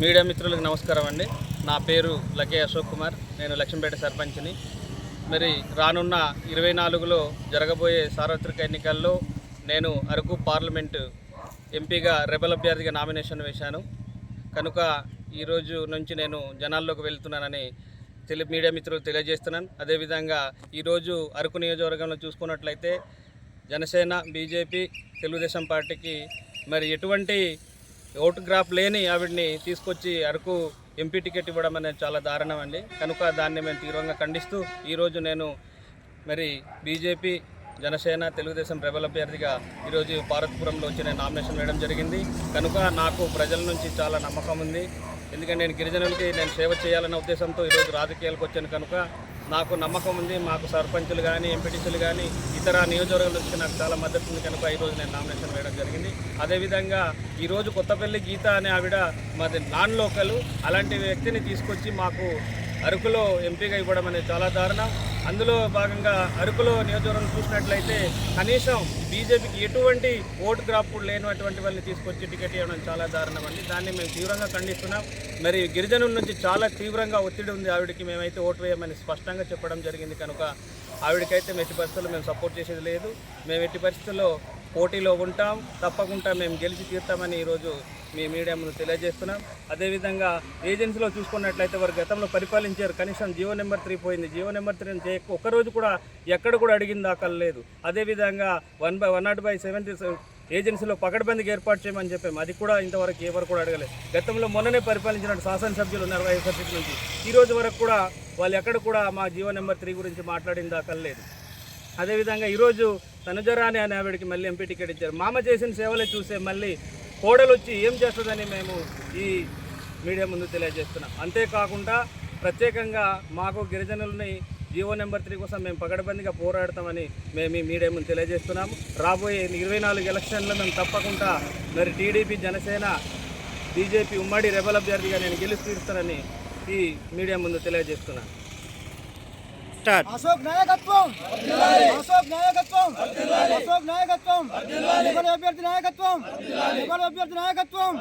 Media మిత్రులకు నమస్కారం అండి. నా పేరు లకే అశోక్ కుమార్. నేను లక్ష్మీపేట సర్పంచ్ని. మరి రానున్న ఇరవై నాలుగులో జరగబోయే సార్వత్రిక ఎన్నికల్లో నేను అరకు పార్లమెంటు ఎంపీగా రెబల్ అభ్యర్థిగా నామినేషన్ వేశాను. కనుక ఈరోజు నుంచి నేను జనాల్లోకి వెళ్తున్నానని తెలి మీడియా మిత్రులు తెలియజేస్తున్నాను. అదేవిధంగా ఈరోజు అరకు నియోజకవర్గంలో చూసుకున్నట్లయితే జనసేన బీజేపీ తెలుగుదేశం పార్టీకి మరి ఎటువంటి ఓటు గ్రాఫ్ లేని ఆవిడ్ని తీసుకొచ్చి అరకు ఎంపీ టికెట్ ఇవ్వడం అనేది చాలా దారుణం అండి. కనుక దాన్ని మేము తీవ్రంగా ఖండిస్తూ ఈరోజు నేను మరి బీజేపీ జనసేన తెలుగుదేశం రెబల్ అభ్యర్థిగా ఈరోజు భారత్పురంలో వచ్చి నేను నామినేషన్ వేయడం జరిగింది. కనుక నాకు ప్రజల నుంచి చాలా నమ్మకం ఉంది. ఎందుకంటే నేను గిరిజనులకి నేను సేవ చేయాలన్న ఉద్దేశంతో ఈరోజు రాజకీయాలకు వచ్చాను కనుక నాకు నమ్మకం ఉంది మాకు సర్పంచులు కానీ ఎంపీటీసీలు కానీ ఇతర నియోజకవర్గాల నుంచి నాకు చాలా మద్దతు ఉంది. కనుక ఈరోజు నేను నామినేషన్ వేయడం జరిగింది. అదేవిధంగా ఈరోజు కొత్తపల్లి గీత అనే ఆవిడ మాది నాన్ లోకల్. అలాంటి వ్యక్తిని తీసుకొచ్చి మాకు అరకులో ఎంపీగా ఇవ్వడం అనేది చాలా దారుణం. అందులో భాగంగా అరకులో నియోజకవర్గం చూసినట్లయితే కనీసం బీజేపీకి ఎటువంటి ఓటు గ్రాపుడు లేనటువంటి వాళ్ళని తీసుకొచ్చి టికెట్ ఇవ్వడం చాలా దారుణం అండి దాన్ని మేము తీవ్రంగా ఖండిస్తున్నాం. మరి గిరిజనుల నుంచి చాలా తీవ్రంగా ఒత్తిడి ఉంది ఆవిడకి. మేమైతే ఓటు వేయమని స్పష్టంగా చెప్పడం జరిగింది. కనుక ఆవిడకైతే ఎట్టి పరిస్థితుల్లో మేము సపోర్ట్ చేసేది లేదు. మేము ఎట్టి పరిస్థితుల్లో పోటీలో ఉంటాం తప్పకుండా మేము గెలిచి తీరుతామని ఈరోజు మీ మీడియా ముందు తెలియజేస్తున్నాం. అదేవిధంగా ఏజెన్సీలో చూసుకున్నట్లయితే వారు గతంలో పరిపాలించారు. కనీసం జియో నెంబర్ త్రీ పోయింది. జియో నెంబర్ త్రీ నుంచి ఒక్కరోజు కూడా ఎక్కడ కూడా అడిగిన దాఖలు లేదు. అదేవిధంగా one by one not by seventy ఏజెన్సీలో పకడ్బందీకి ఏర్పాటు చేయమని చెప్పాము అది కూడా ఇంతవరకు ఎవరు కూడా అడగలేదు. గతంలో మొన్ననే పరిపాలించిన శాసనసభ్యులు ఉన్నారు వైఎస్ఆర్సీపీ నుంచి. ఈ రోజు వరకు కూడా వాళ్ళు ఎక్కడ కూడా మా జియో నెంబర్ త్రీ గురించి మాట్లాడిన దాకా లేదు. అదేవిధంగా ఈరోజు తనుజరాని అనే ఆవిడకి మళ్ళీ ఎంపీ టికెట్ ఇచ్చారు. మామ చేసిన సేవలే చూసే మళ్ళీ కోడలు వచ్చి ఏం చేస్తుందని మేము ఈ మీడియా ముందు తెలియజేస్తున్నాం. అంతేకాకుండా ప్రత్యేకంగా మాకు గిరిజనులని జీవో నెంబర్ త్రీ కోసం మేము పగడబందిగా పోరాడతామని మేము ఈ మీడియా ముందు తెలియజేస్తున్నాము. రాబోయే ఇరవై నాలుగు ఎలక్షన్లో మేము తప్పకుండా మరి టీడీపీ జనసేన బీజేపీ ఉమ్మడి రెబల్ అభ్యర్థిగా నేను గెలిచి తీరుస్తానని ఈ మీడియా ముందు తెలియజేస్తున్నాను. స్టార్ట్ అశోక్ నాయకత్వం. అశోక్ నాయకత్వం. అశోక్ నాయకత్వం. ఎవరి అభ్యర్థి నాయకత్వం. ఎవరి అభ్యర్థి నాయకత్వం.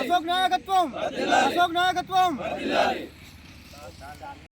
అశోక్ నాయకత్వం. అశోక్ నాయకత్వం.